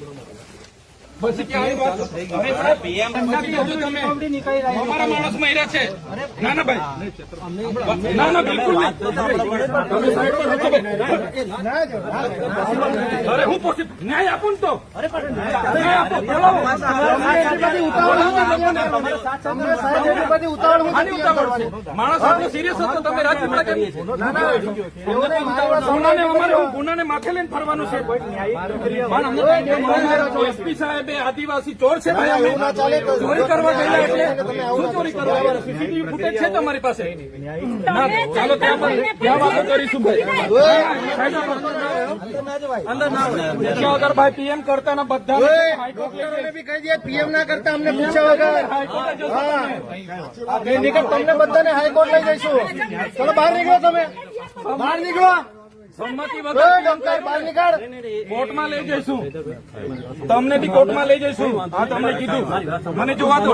broma. અરે હું પોસી ન્યાય આપું ને તો. માણસ આટલો સિરિયસ હતો તમે રાજપીપળા કેમ ગુનાને માથે લઈને ફરવાનું છે. એસપી સાહેબ એ આદિવાસી ચોર છે ભાઈ અમે ચોરી કરવા ગયેલા એટલે શું ચોરી કરવા આવ્યા? સીસીટીવી ફૂટેજ છે તમારી પાસે ચાલો ત્યાં ત્યાં વાતો કરીશું ભાઈ અંદર ના વગર ભાઈ પીએમ કરતા ના બધા. પીએમ ના કરતા અમને પૂછ્યા વગર. બે તમને બધાને હાઈકોર્ટ લઈ જઈશું ચલો બહાર નીકળો તમે બહાર નીકળો સંમતિ વગર ગમતા બહાર નીકળ. કોર્ટમાં લઈ જઈશું. તમને બી કોર્ટમાં લઈ જઈશું. હા તમને કીધું. મને જોવા દો.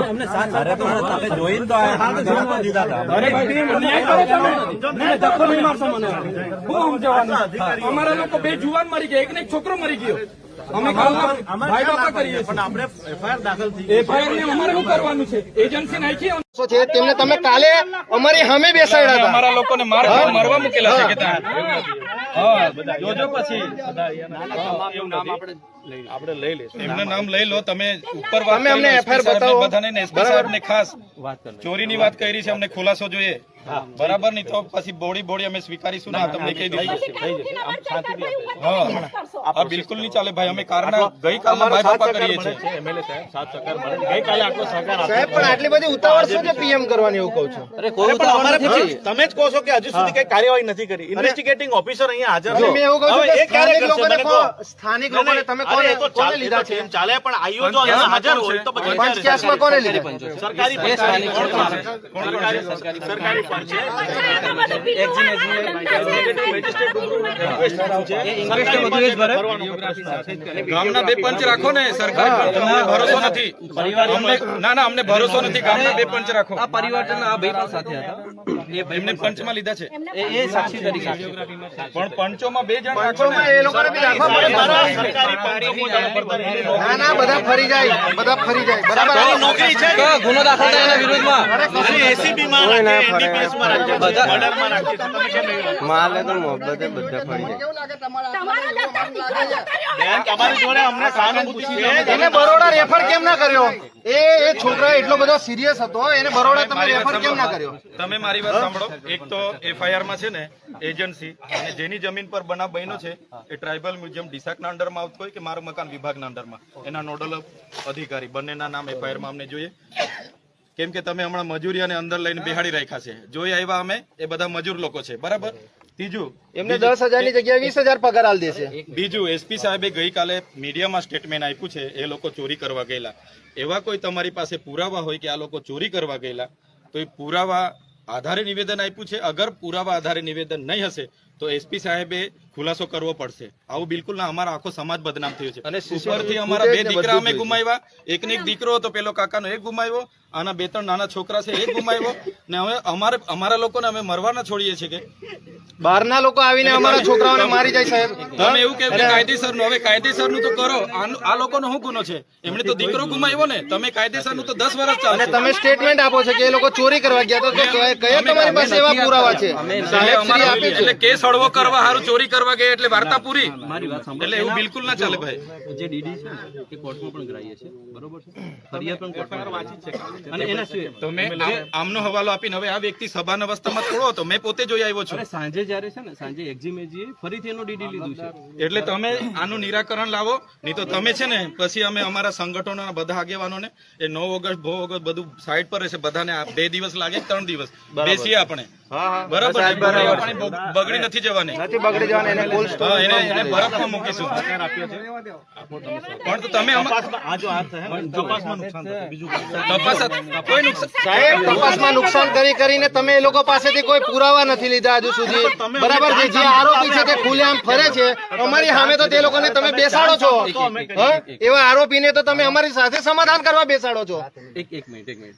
અમારા લોકો બે જુવાન મરી ગયા. એક ને એક છોકરો મરી ગયો. અમે ભાઈ બાપા કરીએ પણ આપણે એફઆઈઆર દાખલ થઈ એફઆઈઆર ને અમારે શું કરવાનું છે? એજન્સી નાખી છે? તેમને તમે કાલે અમારી સામે બેસાડ્યા અમારા લોકોને મારવા મૂકેલા છે કે ત્યાં જોજો પછી. આપણે લઈ લઈશું. એમનું નામ લઈ લો તમે ઉપર તમે અમને FIR બતાવો. બધાને એસપી સાહેબ ને ખાસ ચોરીની વાત કરી છે અમને ખુલાસો જોઈએ. બરાબર નહીં તો પછી બોડી બોડી અમે સ્વીકારીશું ના તમને કહી દઈશું. હા. આ બિલકુલ નહીં ચાલે ભાઈ અમે કારણ ગઈ કાલના ભાઈ બાપા કરીએ છીએ. એમએલએ સાહેબ સાત સહકાર મળે ગઈકાલે આટલો સહકાર સાહેબ પણ આટલી બધી ઉતાવળ શું છે પીએમ કરવાની એવું કહું છું? અરે પણ અમારે પછી તમે જ કહો છો કે હજુ સુધી કઈ કાર્યવાહી નથી કરી. ઇન્વેસ્ટિગેટિંગ ઓફિસર અહીંયા હાજર છે. મેં એવું કહું છું કે સ્થાનિક લોકોને કહો. સ્થાનિક લોકોને તમે કોને તો કોને ચાલે, લીધા છે? એમ ચાલે પણ આઈઓ જો અહીંયા હાજર હોય તો પછી પંચ કેસમાં કોને લીધા? સરકારી પણ સરકારી સરકારી સરકારી પણ છે. ગામના બે પંચ રાખો ને સરકાર અમને ભરોસો નથી. ના ના અમને ભરોસો નથી ગામના બે પંચ રાખો. આ પરિવર્તન આ ભાઈ પણ સાથે હતા. એમને પંચમાં લીધા છે. એ એ સાક્ષી તરીકે. પણ પંચોમાં બે જણ પંચોમાં એ લોકોને બી. ના ના બધા ફરી જાય. બધા ફરી જાય. બરાબર. નોકરી છે? ગુનો દાખલ થાય એના વિરોધમાં એસીબી માં NDPS માં તો રાખો? માલે મોહબ્બતે બધા ફરી જાય. કેવું લાગે તમારા તમારી જોડે અમને સહાનુભૂતિ છે એને બરોડા રેફર કેમ ના કર્યો? એ એ છોકરા એટલો બધો સિરિયસ હતો એને બરોડા તમે રેફર કેમ ના કર્યો? તમે મારી વાત સાંભળો. એક તો એફઆઈઆરમાં છે ને એજન્સી અને જેની જમીન પર બનાવ બન્યો છે એ ટ્રાઇબલ મ્યુઝિયમ ડિસાક ડિસાકના અંડરમાં આવતું હોય કે મારું મકાન વિભાગના અંડરમાં? એના નોડલ અધિકારી બંનેના નામ એફઆઈઆરમાં અમને જોઈએ. કેમ કે તમે હમણાં મજૂરી અને અંદર લઈને બેહાડી રાખ્યા છે. જોઈ આવ્યા અમે એ બધા મજૂર લોકો છે. બરાબર? ત્રીજું એમને દસ હજારની જગ્યાએ વીસ હજાર પગાર આલ દેશે. બીજું એસપી સાહેબે ગઈકાલે મીડિયામાં સ્ટેટમેન્ટ આપ્યું છે એ લોકો ચોરી કરવા ગયેલા. એવા કોઈ તમારી પાસે પુરાવા હોય કે આ લોકો ચોરી કરવા ગયેલા તો એ પુરાવા આધારે નિવેદન આપ્યું છે? અગર પુરાવા આધારે નિવેદન નહીં હશે તો એસપી સાહેબે ખુલાસો કરવો પડશે. આવું બિલકુલ ના અમારા આખો સમાજ બદનામ થયો છે. અને ઉપરથી અમારા બે દીકરા અમે ગુમાવ્યા. એકને એક દીકરો હતો પેલો કાકાનો એક ગુમાવ્યો. આના બે ત્રણ નાના છોકરા છે એક ગુમાવ્યો. ને હવે અમારે અમારા લોકોને અમે મરવાના છોડીએ છીએ કે? બહારના લોકો આવીને અમારા છોકરાઓને મારી જાય સાહેબ. તમે એવું કે કાયદેસરનું હવે કાયદેસરનું તો કરો. આ લોકોનો શું ગુનો છે? એમણે તો દીકરો ગુમાવ્યો ને. તમે કાયદેસરનું તો દસ વર્ષ અને તમે સ્ટેટમેન્ટ આપો છો કે એ લોકો ચોરી કરવા ગયા તો તો કયા તમારી પાસે એવા પુરાવા છે. એટલે કેસ હળવો કરવા હારું ચોરી કરવા ગયા એટલે વાર્તા પૂરી? એટલે એવું બિલકુલ ના ચાલે ભાઈ. જે ડીડી છે એ કોર્ટમાં પણ ગ્રાહ્ય છે. બરોબર છે? ફરિયાદ પણ કોર્ટમાં વાંચી છે. અને એના સિવાય તો મેં આમનો હવાલો આપીને હવે આ વ્યક્તિ સભાન અવસ્થામાં થોડો હતો. મેં પોતે જોઈ આવ્યો છું. સાંજે જ્યારે છે ને સાંજે એક્ઝિમેજીએ ફરીથી એનો ડીડી લીધું છે. એટલે તમે આનું નિરાકરણ લાવો. નહીં તો તમે છે ને પછી અમે અમારા સંગઠનોના બધા આગેવાનોને એ નવ ઓગસ્ટ ભો ઓગસ્ટ બધું સાઈડ પર રહેશે. બધાને બે દિવસ લાગે ત્રણ દિવસ. બેસીએ આપણે. બરાબર? બગડી નથી જવાની. નથી બગડી જવાની એને કોલ્ડ સ્ટોર એને એને બરફમાં મૂકીશું. પણ તો તમે તપાસમાં આ જો તપાસમાં નુકસાન બીજું તપાસ કોઈ નુકસાન સાહેબ તપાસમાં નુકસાન કરી કરીને તમે એ લોકો પાસેથી કોઈ પુરાવા નથી લીધા હજુ સુધી. બરાબર છે જે આરોપી છે તે ખુલ્લેઆમ ફરે છે. અમારી સામે તો તે લોકોને તમે બેસાડો છો. એવા આરોપીને તો તમે અમારી સાથે સમાધાન કરવા બેસાડો છો. એક એક મિનિટ એક મિનિટ.